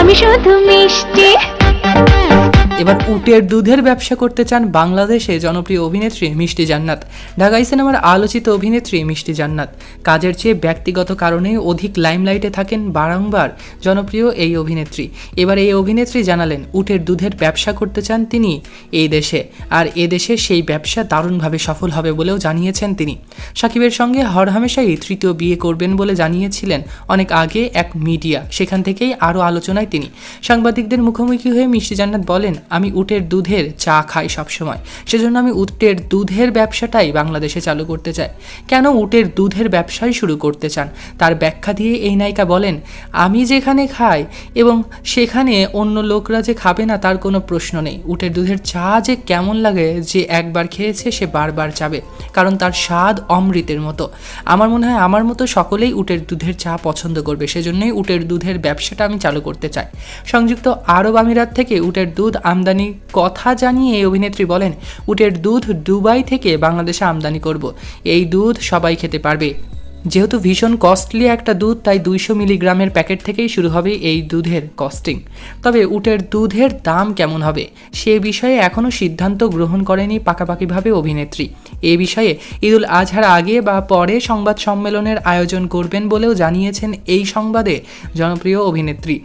আমি শুধু মিষ্টি। এবার উটের দুধের ব্যবসা করতে চান বাংলাদেশে জনপ্রিয় অভিনেত্রী মিষ্টি জান্নাত। ঢাকাই সিনেমার আলোচিত অভিনেত্রী মিষ্টি জান্নাত। কাজের চেয়ে ব্যক্তিগত কারণে অধিক লাইমলাইটে থাকেন বারংবার জনপ্রিয় এই অভিনেত্রী। এবার এই অভিনেত্রী জানালেন, উটের দুধের ব্যবসা করতে চান তিনি এই দেশে, আর এ দেশে সেই ব্যবসা দারুণভাবে সফল হবে বলেও জানিয়েছেন তিনি। সাকিবের সঙ্গে হরহামেশাই তৃতীয় বিয়ে করবেন বলে জানিয়েছিলেন অনেক আগে এক মিডিয়া। সেখান থেকেই আরও আলোচনায় তিনি। সাংবাদিকদের মুখোমুখি হয়ে মিষ্টি জান্নাত বলেন আমি উটের দুধের চা খাই সবসময়। সেজন্য আমি উটের দুধের ব্যবসাটাই বাংলাদেশে চালু করতে চাই। কেন উটের দুধের ব্যবসাই শুরু করতে চান? তার ব্যাখ্যা দিয়ে এই নায়িকা বলেন, আমি যেখানে খাই এবং সেখানে অন্য লোকরা যে খাবে না তার কোনো প্রশ্ন নেই। উটের দুধের চা যে কেমন লাগে, যে একবার খেয়েছে সে বারবার চাবে, কারণ তার স্বাদ অমৃতের মতো। আমার মনে হয় আমার মতো সকলেই উটের দুধের চা পছন্দ করবে, সেজন্যই উটের দুধের ব্যবসাটা আমি চালু করতে চাই। সংযুক্ত আরব আমিরাত থেকে উটের দুধ আমদানি কথা জানিয়ে এই অভিনেত্রী বলেন, উটের দুধ দুবাই থেকে বাংলাদেশে আমদানি করব। এই দুধ সবাই খেতে পারবে। যেহেতু ভীষণ কস্টলি একটা দুধ, তাই দুইশো মিলিগ্রামের প্যাকেট থেকেই শুরু হবে এই দুধের কস্টিং তবে উটের দুধের দাম কেমন হবে, সে বিষয়ে এখনও সিদ্ধান্ত গ্রহণ করেনি পাকাপাকিভাবে অভিনেত্রী। এ বিষয়ে ঈদুল আজহার আগে বা পরে সংবাদ সম্মেলনের আয়োজন করবেন বলেও জানিয়েছেন এই সংবাদে জনপ্রিয় অভিনেত্রী।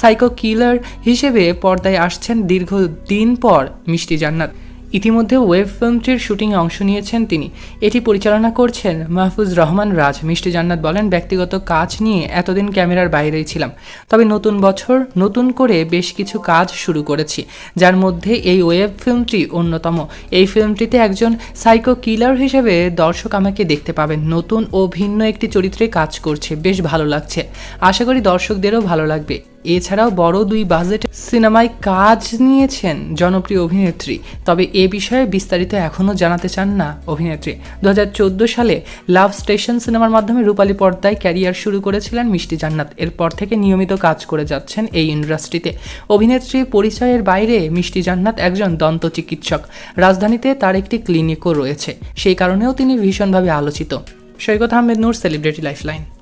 সাইকো কিলার হিসেবে পর্দায় আসছেন দীর্ঘদিন পর মিষ্টি জান্নাত। ইতিমধ্যে ওয়েব ফিল্মটির শুটিংয়ে অংশ নিয়েছেন তিনি। এটি পরিচালনা করছেন মাহফুজ রহমান রাজ। মিষ্টি জান্নাত বলেন, ব্যক্তিগত কাজ নিয়ে এতদিন ক্যামেরার বাইরেই ছিলাম। তবে নতুন বছর, নতুন করে বেশ কিছু কাজ শুরু করেছি, যার মধ্যে এই ওয়েব ফিল্মটি অন্যতম। এই ফিল্মটিতে একজন সাইকো কিলার হিসেবে দর্শক আমাকে দেখতে পাবেন। নতুন ও ভিন্ন একটি চরিত্রে কাজ করছে। বেশ ভালো লাগছে। আশা করি দর্শকদেরও ভালো লাগবে। এছাড়াও বড় দুই বাজেট সিনেমায় কাজ নিয়েছেন জনপ্রিয় অভিনেত্রী। তবে এ বিষয়ে বিস্তারিত এখনও জানাতে চান না অভিনেত্রী। দু হাজার চোদ্দ সালে লাভ স্টেশন সিনেমার মাধ্যমে রূপালী পর্দায় ক্যারিয়ার শুরু করেছিলেন মিষ্টি জান্নাত। এরপর থেকে নিয়মিত কাজ করে যাচ্ছেন এই ইন্ডাস্ট্রিতে। অভিনেত্রী পরিচয়ের বাইরে মিষ্টি জান্নাত একজন দন্ত চিকিৎসক। রাজধানীতে তার একটি ক্লিনিকও রয়েছে। সেই কারণেও তিনি ভীষণভাবে আলোচিত। Saikat Ahmed Noor, celebrity lifeline.